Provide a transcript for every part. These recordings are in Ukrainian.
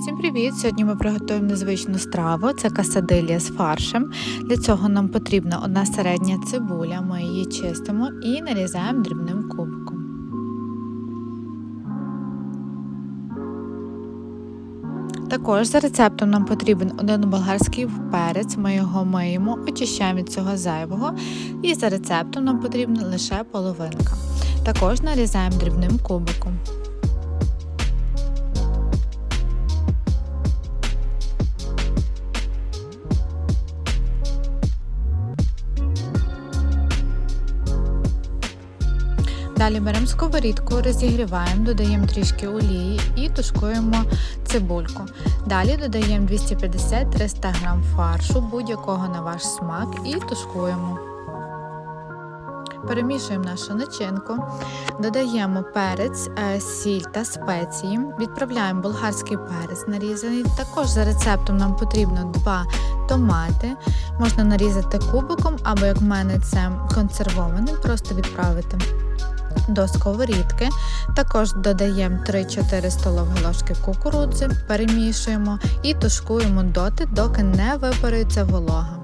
Всім привіт! Сьогодні ми приготуємо незвичну страву. Це касадилія з фаршем. Для цього нам потрібна одна середня цибуля. Ми її чистимо і нарізаємо дрібним кубиком. Також за рецептом нам потрібен один болгарський перець. Ми його миємо, очищаємо від цього зайвого. І за рецептом нам потрібна лише половинка. Також нарізаємо дрібним кубиком. Далі беремо сковорідку, розігріваємо, додаємо трішки олії і тушкуємо цибульку. Далі додаємо 250-300 г фаршу, будь-якого на ваш смак, і тушкуємо. Перемішуємо нашу начинку, додаємо перець, е, сіль та спеції, відправляємо болгарський перець нарізаний. Також за рецептом нам потрібно 2 томати. Можна нарізати кубиком, або як в мене це консервованим, просто відправити до сковорідки. Також додаємо 3-4 столові ложки кукурудзи, перемішуємо і тушкуємо доти, доки не випарується волога.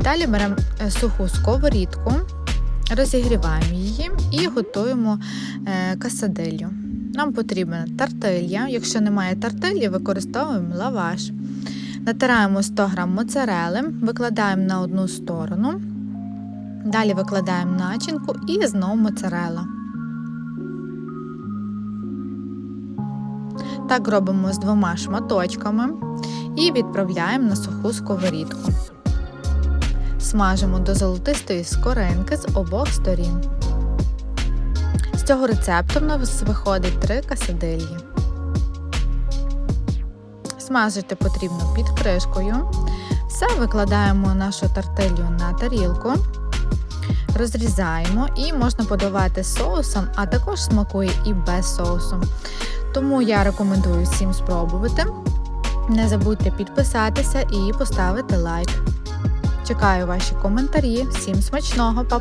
Далі беремо е, суху сковорідку, розігріваємо її і готуємо е, касадилью. Нам потрібна тартилья. Якщо немає тартилі, використовуємо лаваш. Натираємо 100 г моцарели, викладаємо на одну сторону. Далі викладаємо начинку і знову моцарела. Так робимо з двома шматочками і відправляємо на суху сковорідку. Смажимо до золотистої скоринки з обох сторін. З цього рецепту в нас виходить три касадильї. Смажити потрібно під кришкою. Все викладаємо нашу тартилью на тарілку розрізаємо і можна подавати соусом, а також смакує і без соусу. Тому я рекомендую всім спробувати. Не забудьте підписатися і поставити лайк. Чекаю ваші коментарі. Всім смачного, па-па!